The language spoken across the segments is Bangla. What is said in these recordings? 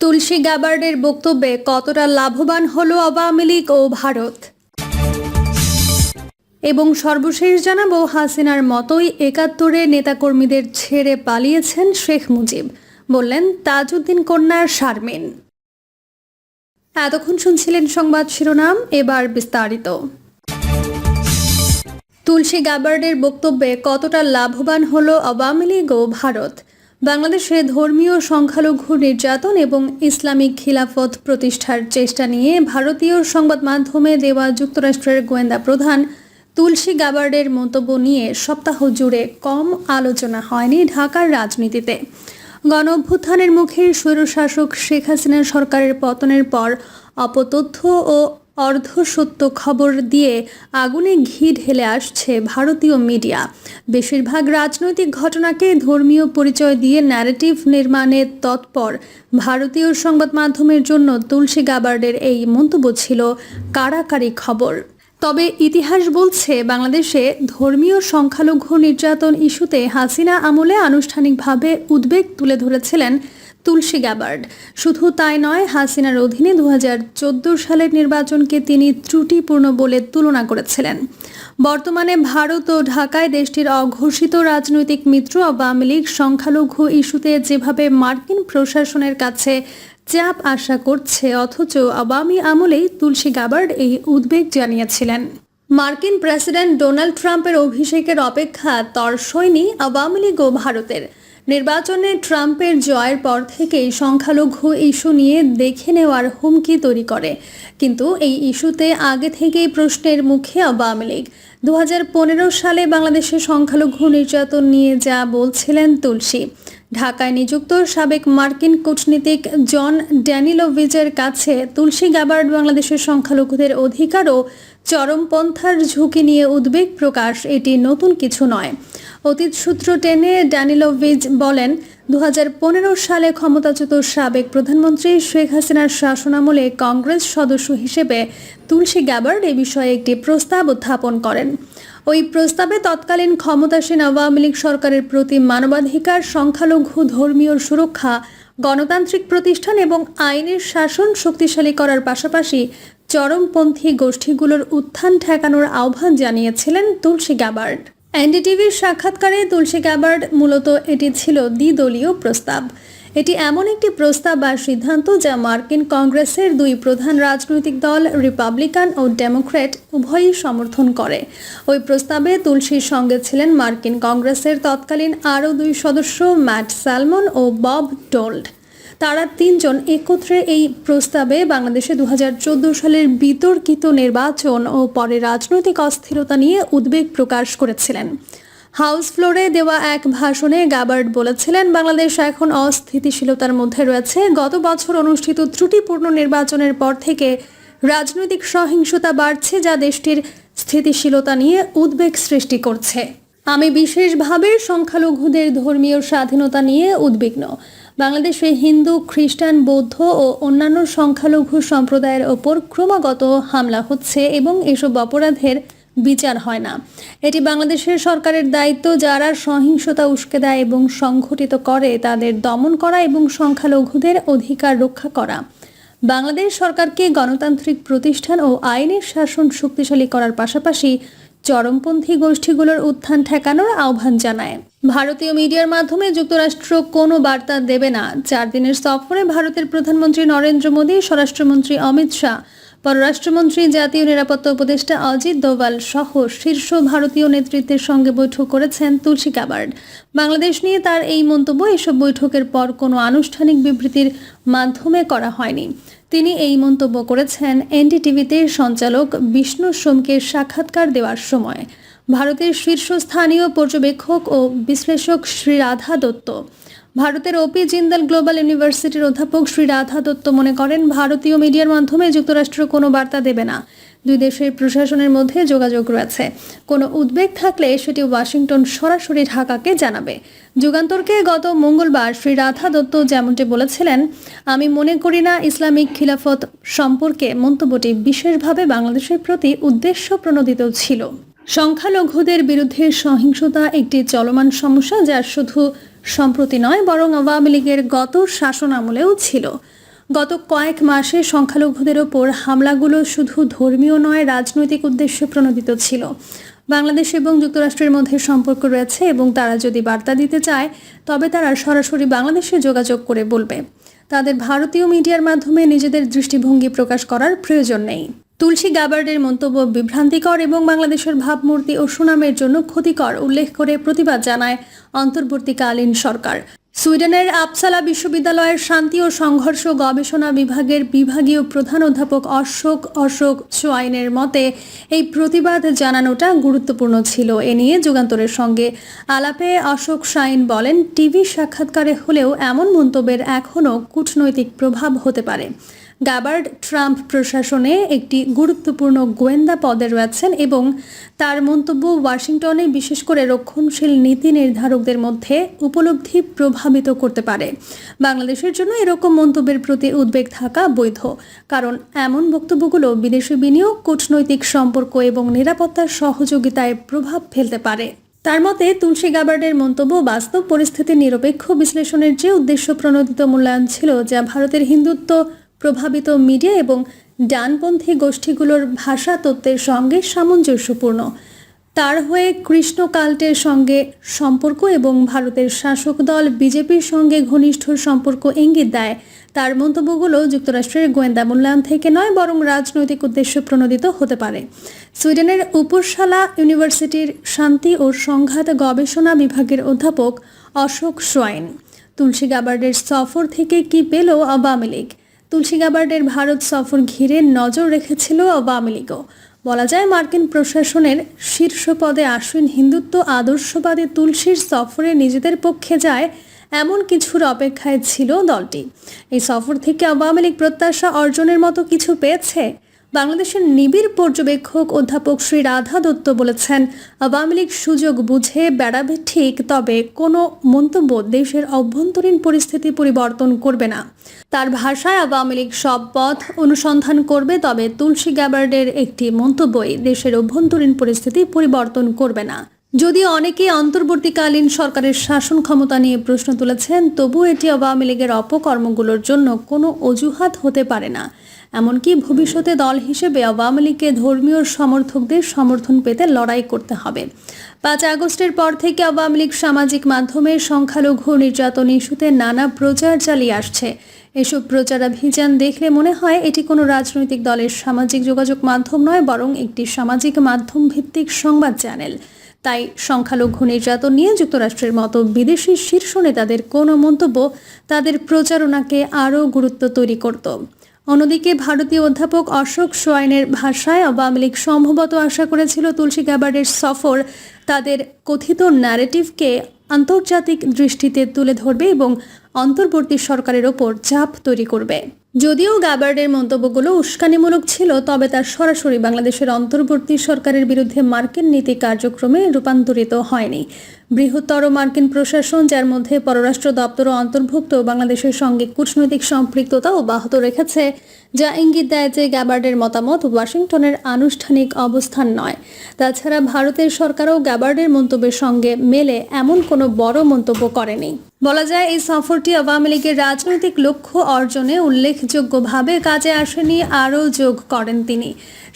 তুলসী গ্যাবার্ডের বক্তব্যে কতটা লাভবান হল আওয়ামী লীগ ও ভারত? এবং সর্বশেষ জানাব, হাসিনার মতোই একাত্তরে নেতাকর্মীদের ছেড়ে পালিয়েছেন শেখ মুজিব। বললেন, তাজউদ্দিন কন্যার শারমিন। এতক্ষণ শুনছিলেন সংবাদ শিরোনাম, এবার বিস্তারিত। তুলসী গাবার্ডের বক্তব্যে কতটা লাভবান হল আওয়ামী লীগ ও ভারত? বাংলাদেশে ধর্মীয় সংখ্যালঘু নির্যাতন এবং ইসলামিক খিলাফত প্রতিষ্ঠার চেষ্টা নিয়ে ভারতীয় সংবাদ মাধ্যমে দেওয়া যুক্তরাষ্ট্রের গোয়েন্দা প্রধান তুলসী গাবার্ডের মন্তব্য নিয়ে সপ্তাহ জুড়ে কম আলোচনা হয়নি ঢাকার রাজনীতিতে। গণ অভ্যুত্থানের মুখে স্বৈরশাসক শেখ হাসিনা সরকারের পতনের পর অপতথ্য ও অর্ধসত্য খবর দিয়ে আগুনে ঘি ঢেলে আসছে ভারতীয় মিডিয়া। বেশিরভাগ রাজনৈতিক ঘটনাকে ধর্মীয় পরিচয় দিয়ে ন্যারেটিভ নির্মাণে তৎপর। ভারতীয় সংবাদ মাধ্যমের জন্য তুলসী গাবার্ডের এই মন্তব্য ছিল কারাকারি খবর। তবে ইতিহাস বলছে, বাংলাদেশে ধর্মীয় সংখ্যালঘু নির্যাতন ইস্যুতে হাসিনা আমলে আনুষ্ঠানিকভাবে উদ্বেগ তুলে ধরেছিলেন তুলসী গ্যাবার্ড শুধু তাই নয়, হাসিনার অধীনে দু হাজার চোদ্দ সালের নির্বাচনকে তিনি ত্রুটিপূর্ণ বলে তুলনা করেছিলেন। বর্তমানে ভারত ও ঢাকায় দেশটির অঘোষিত রাজনৈতিক মিত্র আওয়ামী লীগ সংখ্যালঘু ইস্যুতে যেভাবে মার্কিন প্রশাসনের কাছে চাপ আশা করছে, অথচ আওয়ামী আমলেই তুলসী গাবার্ড এই উদ্বেগ জানিয়েছিলেন। মার্কিন প্রেসিডেন্ট ডোনাল্ড ট্রাম্পের অভিষেকের অপেক্ষা তরসয়নি আওয়ামী লীগ ও ভারতের। নির্বাচনে ট্রাম্পের জয়ের পর থেকেই সংখ্যালঘু ইস্যু নিয়ে দেখে নেওয়ার হুমকি তৈরি করে। কিন্তু এই ইস্যুতে আগে থেকেই প্রশ্নের মুখে আওয়ামী লীগ। দু হাজার পনেরো সালে বাংলাদেশের সংখ্যালঘু নির্যাতন নিয়ে যা বলছিলেন তুলসী। ঢাকায় নিযুক্ত সাবেক মার্কিন কূটনীতিক জন ড্যানিলোভিজের কাছে তুলসী গাবার্ড বাংলাদেশের সংখ্যালঘুদের অধিকার ও চরমপন্থার ঝুঁকি নিয়ে উদ্বেগ প্রকাশ এটি নতুন কিছু নয়। অতীত সূত্র টেনে ড্যানিলোভিজ বলেন দু হাজার পনেরো সালে ক্ষমতাচ্যুত সাবেক প্রধানমন্ত্রী শেখ হাসিনার শাসনামলে কংগ্রেস সদস্য হিসেবে তুলসী গ্যাবার্ড এ বিষয়ে একটি প্রস্তাব উত্থাপন করেন। ওই প্রস্তাবে তৎকালীন ক্ষমতাসীন আওয়ামী লীগ সরকারের প্রতি মানবাধিকার, সংখ্যালঘু, ধর্মীয় সুরক্ষা, গণতান্ত্রিক প্রতিষ্ঠান এবং আইনের শাসন শক্তিশালী করার পাশাপাশি চরমপন্থী গোষ্ঠীগুলোর উত্থান ঠেকানোর আহ্বান জানিয়েছিলেন তুলসী গ্যাবার্ড এনডিটিভির সাক্ষাৎকারে তুলসী গ্যাবার্ড মূলত এটি ছিল দ্বিদলীয় প্রস্তাব। এটি এমন একটি প্রস্তাব বা সিদ্ধান্ত যা মার্কিন কংগ্রেসের দুই প্রধান রাজনৈতিক দল, রিপাবলিকান ও ডেমোক্র্যাট, উভয়ই সমর্থন করে। ওই প্রস্তাবে তুলসীর সঙ্গে ছিলেন মার্কিন কংগ্রেসের তৎকালীন আরও দুই সদস্য, ম্যাট স্যালমন ও বব ডোল্ড। তারা তিনজন একত্রে এই প্রস্তাবে বাংলাদেশে দুহাজার চোদ্দ সালের বিতর্কিত নির্বাচন ও পরে রাজনৈতিক অস্থিরতা নিয়ে উদ্বেগ প্রকাশ করেছিলেন। হাউস ফ্লোরে দেওয়া এক ভাষণে গাবার্ড বলেছিলেন, বাংলাদেশ এখন অস্থিতিশীলতার মধ্যে রয়েছে। গত বছর অনুষ্ঠিত ত্রুটিপূর্ণ নির্বাচনের পর থেকে রাজনৈতিক সহিংসতা বাড়ছে, যা দেশটির স্থিতিশীলতা নিয়ে উদ্বেগ সৃষ্টি করছে। আমি বিশেষভাবে সংখ্যালঘুদের ধর্মীয় স্বাধীনতা নিয়ে উদ্বিগ্ন। বাংলাদেশে হিন্দু, খ্রিস্টান, বৌদ্ধ ও অন্যান্য সংখ্যালঘু সম্প্রদায়ের ওপর ক্রমাগত হামলা হচ্ছে এবং এসব অপরাধের বিচার হয় না। এটি বাংলাদেশের সরকারের দায়িত্ব যারা সহিংসতা উস্কে দেয় এবং সংঘটিত করে তাদের দমন করা এবং সংখ্যালঘুদের অধিকার রক্ষা করা। বাংলাদেশ সরকারকে গণতান্ত্রিক প্রতিষ্ঠান ও আইনের শাসন শক্তিশালী করার পাশাপাশি চরমপন্থী গোষ্ঠীগুলোর উত্থান ঠেকানোর আহ্বান জানায়। ভারতীয় মিডিয়ার মাধ্যমে যুক্তরাষ্ট্র কোনো বার্তা দেবে না। চার দিনের সফরে ভারতের প্রধানমন্ত্রী নরেন্দ্র মোদী, স্বরাষ্ট্রমন্ত্রী অমিত শাহ, পররাষ্ট্রমন্ত্রী, জাতীয় নিরাপত্তা উপদেষ্টা অজিত দোভাল সহ শীর্ষ ভারতীয় নেতৃত্বের সঙ্গে বৈঠক করেছেন তুলসী কাবার্ড। বাংলাদেশ নিয়ে তার এই মন্তব্য, এসব বৈঠকের পর কোনো আনুষ্ঠানিক বিবৃতির মাধ্যমে করা হয়নি। তিনি এই মন্তব্য করেছেন এনডিটিভিতে সঞ্চালক বিষ্ণু সোমকে সাক্ষাৎকার দেওয়ার সময়। ভারতের শীর্ষস্থানীয় পর্যবেক্ষক ও বিশ্লেষক শ্রী রাধা দত্ত। ভারতের ওপি জিন্দাল গ্লোবাল ইউনিভার্সিটির অধ্যাপক শ্রী রাধা দত্ত মনে করেন, ভারতীয় মিডিয়ার মাধ্যমে যুক্তরাষ্ট্র কোনো বার্তা দেবে না। দুই দেশের প্রশাসনের মধ্যে যোগাযোগ রয়েছে। কোনো উদ্বেগ থাকলে সেটি ওয়াশিংটন সরাসরি ঢাকাকে জানাবে। যুগান্তরকে গত মঙ্গলবার শ্রী রাধা দত্ত যেমনটি বলেছিলেন, আমি মনে করি না ইসলামিক খিলাফত সম্পর্কে মন্তব্যটি বিশেষভাবে বাংলাদেশের প্রতি উদ্দেশ্য প্রণোদিত ছিল। সংখ্যালঘুদের বিরুদ্ধে সহিংসতা একটি চলমান সমস্যা যা শুধু সম্প্রতি নয়, বরং আওয়ামী লীগের গত শাসন আমলেও ছিল। গত কয়েক মাসে সংখ্যালঘুদের ওপর হামলাগুলো শুধু ধর্মীয় নয়, রাজনৈতিক উদ্দেশ্যে প্রণোদিত ছিল। বাংলাদেশ এবং যুক্তরাষ্ট্রের মধ্যে সম্পর্ক রয়েছে এবং তারা যদি বার্তা দিতে চায়, তবে তারা সরাসরি বাংলাদেশে যোগাযোগ করে বলবে। তাদের ভারতীয় মিডিয়ার মাধ্যমে নিজেদের দৃষ্টিভঙ্গি প্রকাশ করার প্রয়োজন নেই। তুলসী গাবার্ডের মন্তব্য বিভ্রান্তিকর এবং বাংলাদেশের ভাবমূর্তি ও সুনামের জন্য ক্ষতিকর, উল্লেখ করে প্রতিবাদ জানায় অন্তর্বর্তীকালীন সরকার। সুইডেনের আপসালা বিশ্ববিদ্যালয়ের শান্তি ও সংঘর্ষ গবেষণা বিভাগের বিভাগীয় প্রধান অধ্যাপক অশোক অশোক সোয়াইনের মতে, এই প্রতিবাদ জানানোটা গুরুত্বপূর্ণ ছিল। এ নিয়ে যুগান্তরের সঙ্গে আলাপে অশোক সাইন বলেন, টিভি সাক্ষাৎকারে হলেও এমন মন্তব্যের এখনও কূটনৈতিক প্রভাব হতে পারে। গাবার্ড ট্রাম্প প্রশাসনে একটি গুরুত্বপূর্ণ গোয়েন্দা পদে রয়েছেন এবং তার মন্তব্য ওয়াশিংটনে বিশেষ করে রক্ষণশীল নীতি নির্ধারকদের মধ্যে উপলব্ধি প্রভাবিত করতে পারে। বাংলাদেশের জন্য এরকম মন্তব্যের প্রতি উদ্বেগ থাকা বৈধ, কারণ এমন বক্তব্যগুলো বিদেশি বিনিয়োগ, কূটনৈতিক সম্পর্ক এবং নিরাপত্তার সহযোগিতায় প্রভাব ফেলতে পারে। তার মতে, তুলসী গাবার্ডের মন্তব্য বাস্তব পরিস্থিতির নিরপেক্ষ বিশ্লেষণের যে উদ্দেশ্য প্রণোদিত মূল্যায়ন ছিল, যা ভারতের হিন্দুত্ব প্রভাবিত মিডিয়া এবং ডানপন্থী গোষ্ঠীগুলোর ভাষা তত্ত্বের সঙ্গে সামঞ্জস্যপূর্ণ। তার হয়ে কৃষ্ণ কাল্টের সঙ্গে সম্পর্ক এবং ভারতের শাসক দল বিজেপির সঙ্গে ঘনিষ্ঠ সম্পর্ক ইঙ্গিত দেয়। তার মন্তব্যগুলো যুক্তরাষ্ট্রের গোয়েন্দা মূল্যায়ন থেকে নয়, বরং রাজনৈতিক উদ্দেশ্য প্রণোদিত হতে পারে। সুইডেনের উপরশালা ইউনিভার্সিটির শান্তি ও সংঘাত গবেষণা বিভাগের অধ্যাপক অশোক সোয়াইন। তুলসী গাবার্ডের সফর থেকে কি পেল আওয়ামী লীগ? তুলসী গাবার্ডের ভারত সফর ঘিরে নজর রেখেছিল আওয়ামী লীগও। বলা যায় মার্কিন প্রশাসনের শীর্ষ পদে আসীন হিন্দুত্ব আদর্শবাদী তুলসীর সফরে নিজেদের পক্ষে যায় এমন কিছুর অপেক্ষায় ছিল দলটি। এই সফর থেকে আওয়ামী লীগ প্রত্যাশা অর্জনের মতো কিছু পেয়েছে? বাংলাদেশের নিবিড় পর্যবেক্ষক অধ্যাপক শ্রী রাধা দত্ত বলেছেন, আওয়ামী লীগ সুযোগ বুঝে বেড়াবে ঠিক, তবে কোনো মন্তব্য দেশের অভ্যন্তরীণ পরিস্থিতি পরিবর্তন করবে না। তার ভাষায় আওয়ামী লীগ সব পথ অনুসন্ধান করবে, তবে তুলসী গ্যাবার্ডের একটি মন্তব্যই দেশের অভ্যন্তরীণ পরিস্থিতি পরিবর্তন করবে না। যদিও অনেকে অন্তর্বর্তীকালীন সরকারের শাসন ক্ষমতা নিয়ে প্রশ্ন তুলেছেন তবু এটি আওয়ামী লীগের অপকর্মগুলোর জন্য কোনো অজুহাত হতে পারে না। এমনকি ভবিষ্যতে দল হিসেবে আওয়ামী লীগকে ধর্মীয় সমর্থকদের সমর্থন পেতে লড়াই করতে হবে। পাঁচ আগস্টের পর থেকে আওয়ামী লীগ সামাজিক মাধ্যমে সংখ্যালঘু নির্যাতন ইস্যুতে নানা প্রচার চালিয়ে আসছে। এসব প্রচারাভিযান দেখলে মনে হয় এটি কোনো রাজনৈতিক দলের সামাজিক যোগাযোগ মাধ্যম নয়, বরং একটি সামাজিক মাধ্যম ভিত্তিক সংবাদ চ্যানেল। তাই সংখ্যালঘু নির্যাতন নিয়ে যুক্তরাষ্ট্রের মতো বিদেশি শীর্ষ নেতাদের কোনো মন্তব্য তাদের প্রচারণাকে আরও গুরুত্ব তৈরি করত। অন্যদিকে ভারতীয় অধ্যাপক অশোক সোয়াইনের ভাষায় আওয়ামী লীগ সম্ভবত আশা করেছিল তুলসী গ্যাবার্ডের সফর তাদের কথিত ন্যারেটিভকে আন্তর্জাতিক দৃষ্টিতে তুলে ধরবে এবং অন্তর্বর্তী সরকারের ওপর চাপ তৈরি করবে। যদিও গাবার্ডের মন্তব্যগুলো উস্কানিমূলক ছিল, তবে তার সরাসরি বাংলাদেশের অন্তর্বর্তী সরকারের বিরুদ্ধে মার্কিন নীতি কার্যক্রমে রূপান্তরিত হয়নি। বৃহত্তর মার্কিন প্রশাসন, যার মধ্যে পররাষ্ট্র দপ্তরও অন্তর্ভুক্ত, বাংলাদেশের সঙ্গে কূটনৈতিক সম্পৃক্ততা অব্যাহত রেখেছে, যা ইঙ্গিত দেয় যে গ্যাবার্ডের মতামত ওয়াশিংটনের আনুষ্ঠানিক অবস্থান নয়। তাছাড়া ভারতের সরকারও গ্যাবার্ডের মন্তব্যের সঙ্গে মেলে এমন কোনো বড় মন্তব্য করেনি। বলা যায়, এই সফরটি আওয়ামী লীগের রাজনৈতিক লক্ষ্য অর্জনে উল্লেখযোগ্যভাবে কাজে আসেনি, আরও যোগ করেন তিনি।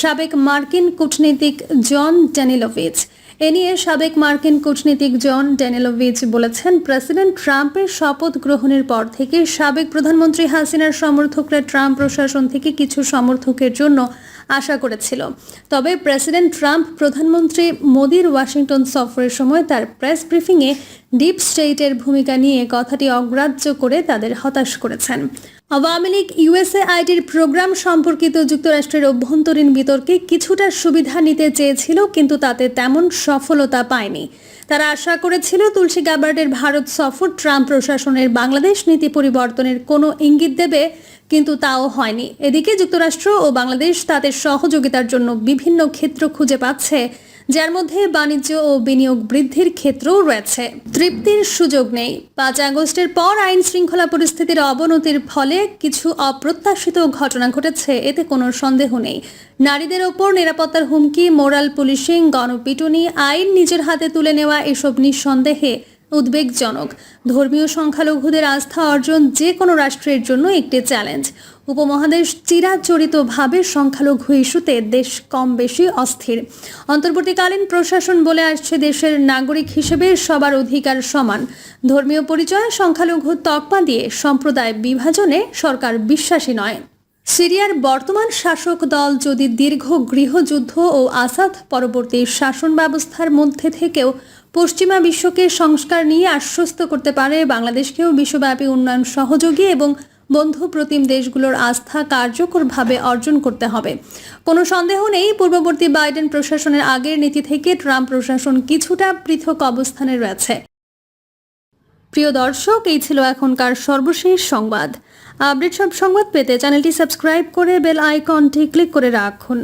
সাবেক মার্কিন কূটনীতিক জন ড্যানিলোভিচ এ নিয়ে সাবেক মার্কিন কূটনীতিক জন ড্যানিলোভিচ বলেছেন, প্রেসিডেন্ট ট্রাম্পের শপথ গ্রহণের পর থেকে সাবেক প্রধানমন্ত্রী হাসিনার সমর্থকরা ট্রাম্প প্রশাসন থেকে কিছু সমর্থকের জন্য আশা করেছিল। তবে প্রেসিডেন্ট ট্রাম্প প্রধানমন্ত্রী মোদির ওয়াশিংটন সফরের সময় তার প্রেস ব্রিফিংয়ে ডিপ স্টেটের ভূমিকা নিয়ে কথাটি অগ্রাহ্য করে তাদের হতাশ করেছেন। আওয়ামী লীগ ইউএসএ আইডির প্রোগ্রাম সম্পর্কিত যুক্তরাষ্ট্রের অভ্যন্তরীণ বিতর্কে কিছুটা সুবিধা নিতে চেয়েছিল, কিন্তু তাতে তেমন সফলতা পায়নি। তারা আশা করেছিল তুলসী গাবার্ডের ভারত সফর ট্রাম্প প্রশাসনের বাংলাদেশ নীতি পরিবর্তনের কোনো ইঙ্গিত দেবে, কিন্তু তাও হয়নি। এদিকে যুক্তরাষ্ট্র ও বাংলাদেশ তাদের সহযোগিতার জন্য বিভিন্ন ক্ষেত্র খুঁজে পাচ্ছে যার মধ্যে বাণিজ্য ও বিনিয়োগ বৃদ্ধির ক্ষেত্রও রয়েছে। তৃপ্তির সুযোগ নেই। পাঁচ আগস্টের পর আইন শৃঙ্খলা পরিস্থিতির অবনতির ফলে কিছু অপ্রত্যাশিত ঘটনা ঘটেছে, এতে কোনো সন্দেহ নেই। নারীদের ওপর নিরাপত্তার হুমকি, মোরাল পুলিশিং, গণপিটুনি, আইন নিজের হাতে তুলে নেওয়া, এসব নিঃসন্দেহে উদ্বেগজনক। ধর্মীয় সংখ্যালঘুদের আস্থা অর্জন যে কোনো রাষ্ট্রের জন্য একটি চ্যালেঞ্জ। উপমহাদেশ চিরাচরিতভাবে সংখ্যালঘু ইস্যুতে দেশ কম বেশি অস্থির। অন্তর্বর্তীকালীন প্রশাসন বলে আসছে দেশের নাগরিক হিসেবে সবার অধিকার সমান। ধর্মীয় পরিচয়, সংখ্যালঘু তকমা দিয়ে সম্প্রদায় বিভাজনে সরকার বিশ্বাসী নয়। সিরিয়ার বর্তমান শাসক দল যদি দীর্ঘ গৃহযুদ্ধ ও আসাদ, পরবর্তী শাসন ব্যবস্থার মধ্যে থেকেও পশ্চিমা বিশ্বকে সংস্কার নিয়ে আশ্বস্ত করতে পারে, বাংলাদেশকেও বিশ্বব্যাপী উন্নয়ন সহযোগী এবং বন্ধু প্রতিম দেশগুলোর আস্থা কার্যকরভাবে অর্জন করতে হবে। কোনো সন্দেহ নেই, পূর্ববর্তী বাইডেন প্রশাসনের আগের নীতি থেকে ট্রাম্প প্রশাসন কিছুটা পৃথক অবস্থানে রয়েছে। প্রিয় দর্শক, এই ছিল এখনকার সর্বশেষ সংবাদ। আপডেট সব সংবাদ পেতে চ্যানেলটি সাবস্ক্রাইব করে বেল আইকনটি ক্লিক করে রাখুন।